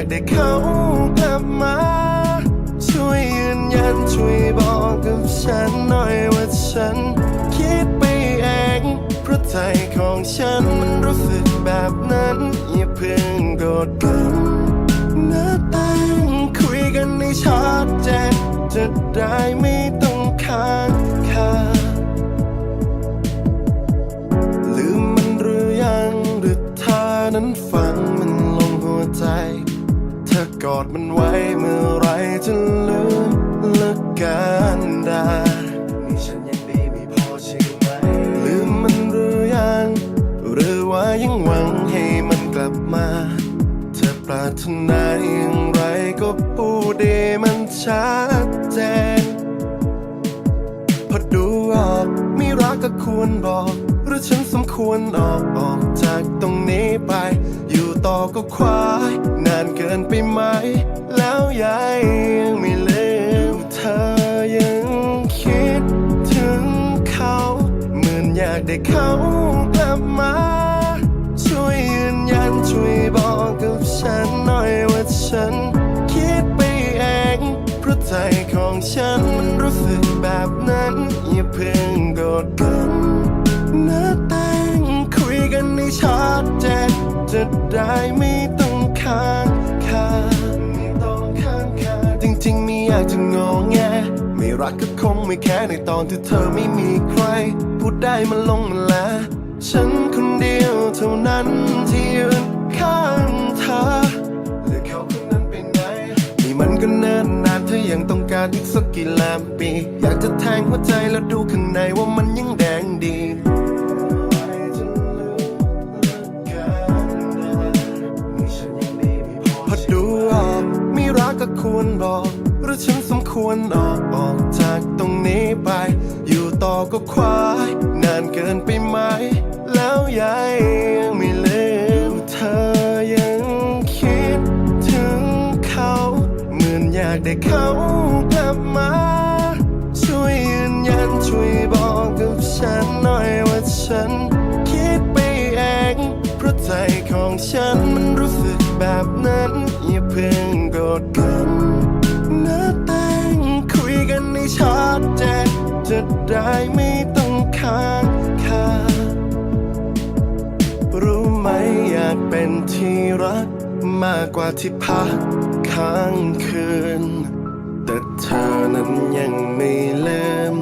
ากได้เขากลับมา ช่วยยืนยันช่วยบอกกับฉันหน่อยว่าฉัน คิดไปเอง เพราะใจของฉันมันรู้สึกแบบนั้น อย่าเพิ่งโกรธกันหน้าตั้งคุยกันในชัดเจนจะได้ไม่ต้องค้า กอดมันไว้เมื่อไรจะลืมเลิกกันได้นี่ฉันยังดีไม่พอใช่ไหมลืมมันหรือยัง หรือว่ายังหวังให้มันกลับมา เธอปรารถนาอย่างไรก็พูดได้มันชัดเจนพอดูออกไม่รักก็ควรบอก หรือฉันสมควรออกออกจากตรงนี้ไป ก็ควาย นานเกินไปไหม แล้วยายยังไม่ลืมเธอยังคิดถึงเขาเหมือนอยากได้เขากลับมา ช่วยยืนยันช่วยบอกกับฉันหน่อยว่าฉันคิดไปเองเพราะใจของฉันมันรู้สึกแบบนั้น อย่าเพิ่งโกรธกันหน้าตั้งคุยกันในชัดเจน จะได้ไม่ต้องค้างคาไม่ต้องค้างคาจริงๆไม่อยากจะงอแง ไม่รักก็คงไม่แค่ในตอนที่เธอไม่มีใคร พูดได้มันลงมันแล้ว ฉันคนเดียวเท่านั้นที่ยืนข้างเธอหรือเขาคนนั้นไปไหนนี่มันก็เนิ่นนานเธอยังต้องการอีกสักกี่ล้านปี อยากจะแทงหัวใจแล้วดูข้างในว่ามันยังแดงดี ก็ควรบอกหรือฉันสมควรออกออกจากตรงนี้ไป อยู่ต่อก็ควาย นานเกินไปไหม แล้วยายยังไม่ลืมเธอยังคิดถึงเขาเหมือนอยากได้เขากลับมา ช่วยยืนยันช่วยบอกกับฉันหน่อยว่าฉัน คิดไปเองเพราะใจของฉันมันรู้สึก แบบนั้นอย่าเพิ่งโกรธกันหน้าตั้งคุยกันในชัดเจนจะได้ไม่ต้องค้างคารู้ไหมอยากเป็นที่รักมากกว่าที่พักค้างคืน แต่เธอนั้นยังไม่ลืม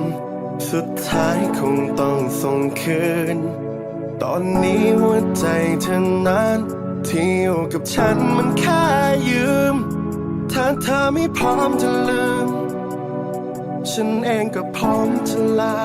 สุดท้ายคงต้องส่งคืน ตอนนี้หัวใจเธอนั้น ที่อยู่กับฉันมันแค่ยืม ถ้าเธอไม่พร้อมจะลืม ฉันเองก็พร้อมจะลา